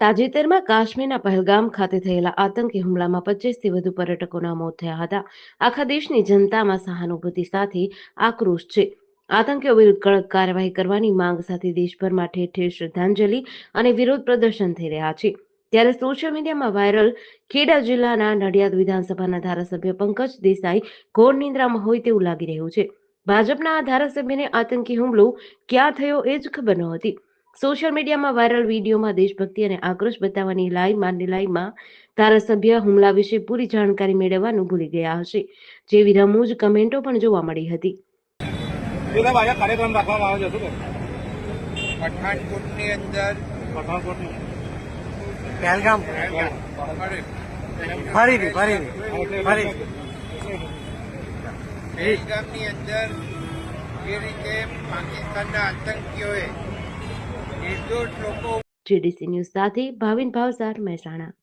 તાજેતરમાં કાશ્મીરના પહેલગામ ખાતે થયેલા આતંકી હુમલામાં પચીસથી વધુ પર્યટકોના મોત થયા હતા. આખા દેશની જનતામાં સહાનુભૂતિ સાથે આક્રોશ છે. આતંકીઓ વિરુદ્ધ કડક કાર્યવાહી કરવાની માંગ સાથે દેશભરમાં ઠેર ઠેર શ્રદ્ધાંજલિ અને વિરોધ પ્રદર્શન થઈ રહ્યા છે. ત્યારે સોશિયલ મીડિયામાં વાયરલ ખેડા જિલ્લાના નડિયાદ વિધાનસભાના ધારાસભ્ય પંકજ દેસાઈ ઘોર નિંદ્રામાં હોય તેવું લાગી રહ્યું છે. ભાજપના આ ધારાસભ્યને આતંકી હુમલો ક્યાં થયો એ જ ખબર નહોતી સોશિયલ મીડિયામાં વાયરલ વિડીયોમાં દેશભક્તિ અને આક્રોશ બતાવવાની લાઈ મારની લાઈમાં ધારાસભ્ય હુમલા વિશે પૂરી જાણકારી મેળવવાનું ભૂલી ગયા હશે. જેવી રમૂજ કમેન્ટો પણ જોવા મળી હતી. કાર્યક્રમ રાખવામાં આવ્યો છે પઠાણકોટની અંદર પઠાણકોટની. પહેલગામ. ફરીથી ફરીથી ફરીથી. પહેલગામની અંદર જે રીતે પાકિસ્તાનના આતંકીઓએ જીડીસી ન્યૂઝ સાથે ભાવિન ભાવસાર મહેસાણા.